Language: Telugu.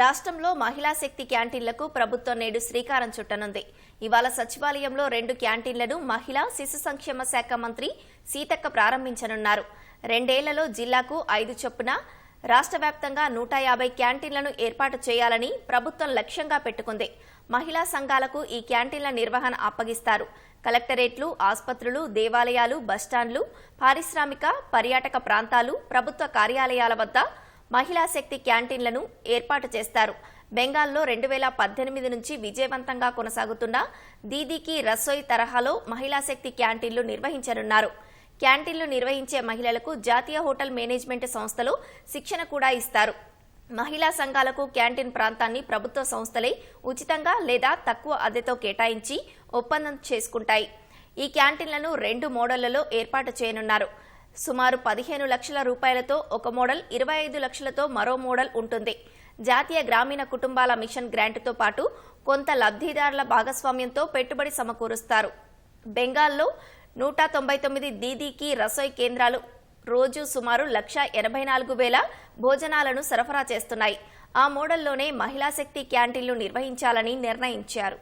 రాష్ట్రంలో మహిళా శక్తి క్యాంటీన్లకు ప్రభుత్వం నేడు శ్రీకారం చుట్టనుంది. ఇవాళ సచివాలయంలో రెండు క్యాంటీన్లను మహిళా శిశు సంక్షేమ శాఖ మంత్రి సీతక్క ప్రారంభించనున్నారు. రెండేళ్ళలో జిల్లాకు ఐదు చొప్పున రాష్ట్ర వ్యాప్తంగా నూట యాభై క్యాంటీన్లను ఏర్పాటు చేయాలని ప్రభుత్వం లక్ష్యంగా పెట్టుకుంది. మహిళా సంఘాలకు ఈ క్యాంటీన్ల నిర్వహణ అప్పగిస్తారు. కలెక్టరేట్లు ఆసుపత్రులు దేవాలయాలు బస్టాండ్లు పారిశ్రామిక పర్యాటక ప్రాంతాలు ప్రభుత్వ కార్యాలయాల వద్ద మహిళా శక్తి క్యాంటీన్లను ఏర్పాటు చేస్తారు. బెంగాల్లో రెండు వేల పద్దెనిమిది నుంచి విజయవంతంగా కొనసాగుతున్న దీదీకి రసోయ్ తరహాలో మహిళా శక్తి క్యాంటీన్లు నిర్వహించనున్నారు. క్యాంటీన్లు నిర్వహించే మహిళలకు జాతీయ హోటల్ మేనేజ్మెంట్ సంస్థలు శిక్షణ కూడా ఇస్తారు. మహిళా సంఘాలకు క్యాంటీన్ ప్రాంతాన్ని ప్రభుత్వ సంస్థలే ఉచితంగా లేదా తక్కువ అద్దెతో కేటాయించి ఒప్పందం చేసుకుంటాయి. ఈ క్యాంటీన్లను రెండు మోడళ్ళలో ఏర్పాటు చేయనున్నారు. సుమారు పదిహేను లక్షల రూపాయలతో ఒక మోడల్ ఇరవై ఐదు లక్షలతో మరో మోడల్ ఉంటుంది. జాతీయ గ్రామీణ కుటుంబాల మిషన్ గ్రాంట్తో పాటు కొంత లబ్ధిదారుల భాగస్వామ్యంతో పెట్టుబడి సమకూరుస్తారు. బెంగాల్లో నూట తొంభై తొమ్మిది దీదీకి రసోయి కేంద్రాలు రోజు సుమారు లక్ష ఎనభై నాలుగు వేల భోజనాలను సరఫరా చేస్తున్నాయి. ఆ మోడల్లోనే మహిళా శక్తి క్యాంటీన్లు నిర్వహించాలని నిర్ణయించారు.